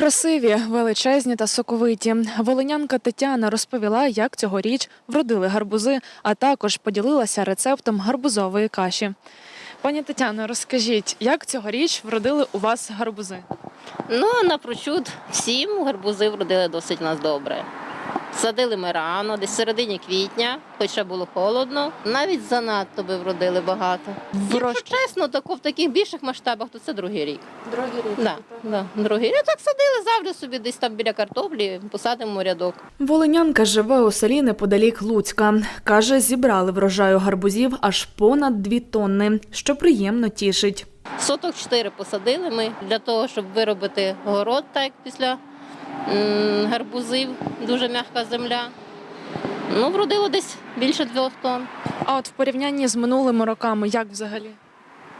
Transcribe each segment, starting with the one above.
Красиві, величезні та соковиті. Волинянка Тетяна розповіла, як цьогоріч вродили гарбузи, а також поділилася рецептом гарбузової каші. Пані Тетяно, розкажіть, як цьогоріч вродили у вас гарбузи? Ну, напрочуд всім гарбузи вродили досить нас добре. Садили ми рано, десь в середині квітня, хоч ще було холодно. Навіть занадто би вродили багато. Якщо чесно, тако в таких більших масштабах, то це другий рік. Другий рік. Да, да, другий рік. Так садили завжди собі десь там біля картоплі, посадимо рядок. Волинянка живе у селі неподалік Луцька. Каже, зібрали врожаю гарбузів аж понад дві тонни, що приємно тішить. Соток 4 посадили ми для того, щоб виробити город, так як після гарбузів, дуже м'яка земля. Ну, вродило десь більше двох тонн. А от в порівнянні з минулими роками, як взагалі?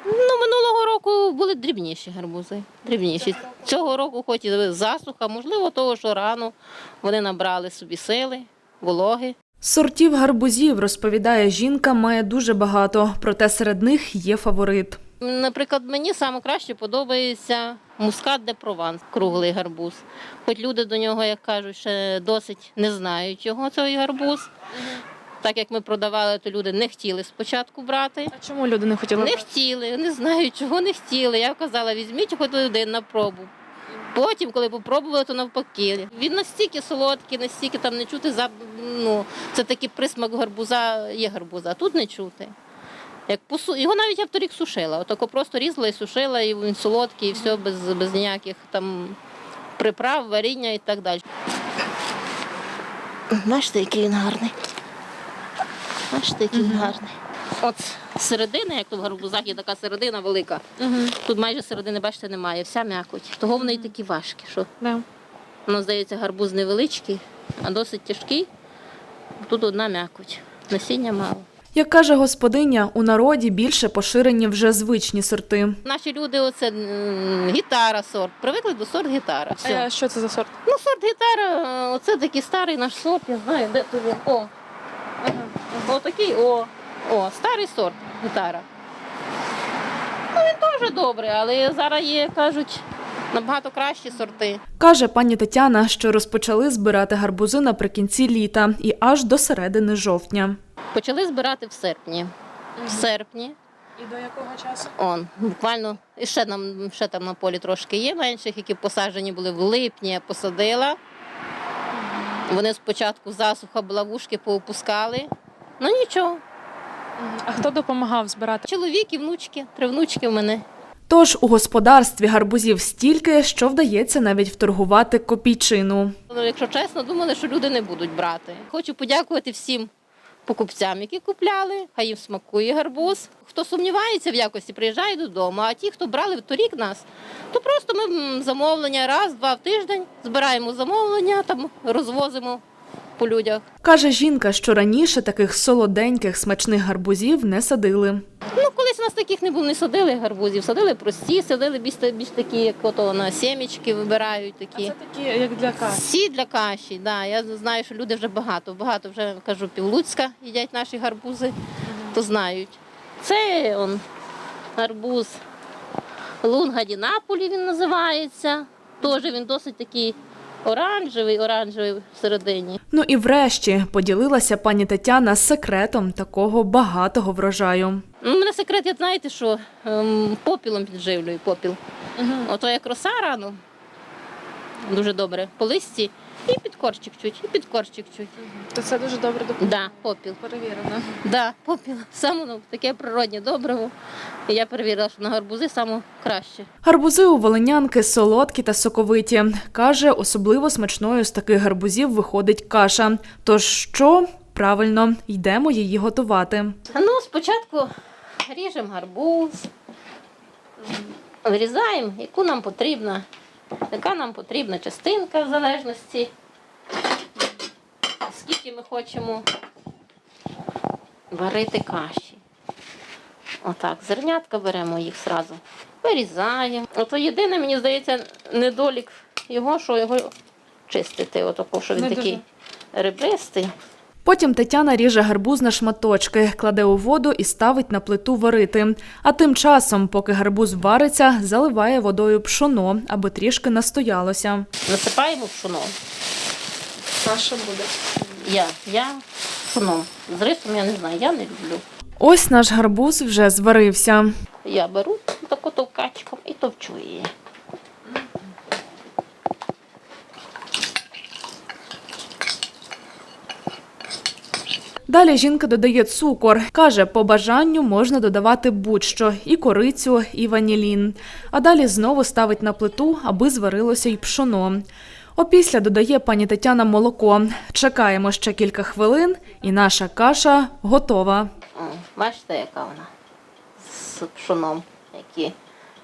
Ну, минулого року були дрібніші гарбузи. Дрібніші. Цього року, хоч і засуха, можливо, того, що рано вони набрали собі сили, вологи. Сортів гарбузів, розповідає жінка, має дуже багато, проте серед них є фаворит. Наприклад, мені саме краще подобається мускат де прованс, круглий гарбуз. Хоч люди до нього, як кажуть, ще досить не знають його, цей гарбуз. Так як ми продавали, то люди не хотіли спочатку брати. А чому люди не хотіли? Не хотіли, не знаю, чого не хотіли. Я казала, візьміть хоч один на пробу. Потім, коли попробували, то навпаки. Він настільки солодкий, настільки там не чути за ну, це такий присмак гарбуза, є гарбуза, а тут не чути. Як посу... Його навіть я в торік сушила. Отако просто різала і сушила, і він солодкий, і все без, без ніяких там приправ, варіння і так далі. Бачите, який він гарний. Бачите, який він гарний. От середина, як тут в гарбузах є така середина велика. Тут майже середини, бачите, немає, вся м'якоть. Того вони і такі важкі, що Да. воно здається, гарбуз невеличкий, а досить тяжкий. Тут одна м'якоть. Насіння мало. Як каже господиня, у народі більше поширені вже звичні сорти. Наші люди, оце гітара сорт. Привикли до сорт гітара. Все. Е, що це за сорт? Ну, сорт гітара, е, оце такий старий наш сорт, я знаю, де то він. О, о такий, о, о, старий сорт гітара. Ну, він теж добрий, але зараз є, кажуть, набагато кращі сорти. Каже пані Тетяна, що розпочали збирати гарбузи наприкінці літа і аж до середини жовтня. Почали збирати в серпні. В серпні, І до якого часу? он, буквально, і ще, нам, ще там на полі трошки є менших, які посаджені були в липні, я посадила. Вони спочатку засуха була вушки поопускали. Ну нічого. А хто допомагав збирати? Чоловік і внучки, три внучки в мене. Тож у господарстві гарбузів стільки, що вдається навіть вторгувати копійчину. Ну, якщо чесно, думали, що люди не будуть брати. Хочу подякувати всім покупцям, які купляли, хай їм смакує гарбуз. Хто сумнівається в якості, приїжджає додому. А ті, хто брали торік нас, то просто ми замовлення раз-два в тиждень збираємо замовлення, там розвозимо по людях. Каже жінка, що раніше таких солоденьких смачних гарбузів не садили. Ну, колись у нас таких не було, не садили гарбузів, садили прості, садили більш, більш такі, як ото на сімечки вибирають такі. такі, як для каші. Всі для каші, да. Я знаю, що люди вже багато, багато вже кажу, півлуцька їдять наші гарбузи, то знають. Це он, гарбуз Лунга Ді Наполі він називається. Теж він досить такий оранжевий, оранжевий всередині. Ну і врешті поділилася пані Тетяна секретом такого багатого врожаю. Ну, у мене секрет, я знаєте, що ем, попілом підживлюю попіл. Ото як роса рано, дуже добре, по листі, і під корчик чуть, і під корчик чуть. То це дуже добре Да, попіл. перевірено. Да, попіл. Саме ну, таке природне добриво. І я перевірила, що на гарбузи саме краще. Гарбузи у волинянки солодкі та соковиті. Каже, особливо смачною з таких гарбузів виходить каша. Тож що? Правильно, йдемо її готувати. Ну, спочатку ріжемо гарбуз, вирізаємо, яку нам потрібна, яка нам потрібна частинка в залежності, скільки ми хочемо варити каші. Отак, зернятка беремо їх зразу, вирізаємо. Ото єдине, мені здається, недолік його, що його чистити, отако, що він такий дуже. ребристий. Потім Тетяна ріже гарбуз на шматочки, кладе у воду і ставить на плиту варити. А тим часом, поки гарбуз вариться, заливає водою пшоно, аби трішки настоялося. Насипаємо пшоно. Каша буде. Я, я пшоном. З рисом я не знаю, я не люблю. Ось наш гарбуз вже зварився. Я беру таку товкачком і товчу її. Далі жінка додає цукор. Каже, по бажанню можна додавати будь-що і корицю, і ванілін. А далі знову ставить на плиту, аби зварилося й пшоно. Опісля додає пані Тетяна молоко. Чекаємо ще кілька хвилин, і наша каша готова. Бачите, яка вона з пшоном, які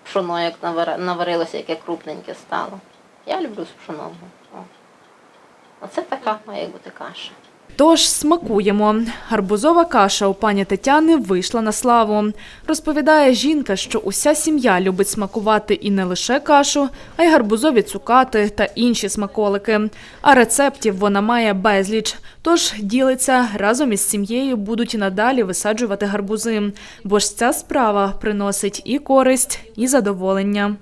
пшоно як наварилося, яке крупненьке стало. Я люблю з пшоном. Оце така має бути каша. Тож смакуємо. Гарбузова каша у пані Тетяни вийшла на славу. Розповідає жінка, що уся сім'я любить смакувати і не лише кашу, а й гарбузові цукати та інші смаколики. А рецептів вона має безліч. Тож ділиться разом із сім'єю будуть і надалі висаджувати гарбузи, бо ж ця справа приносить і користь, і задоволення.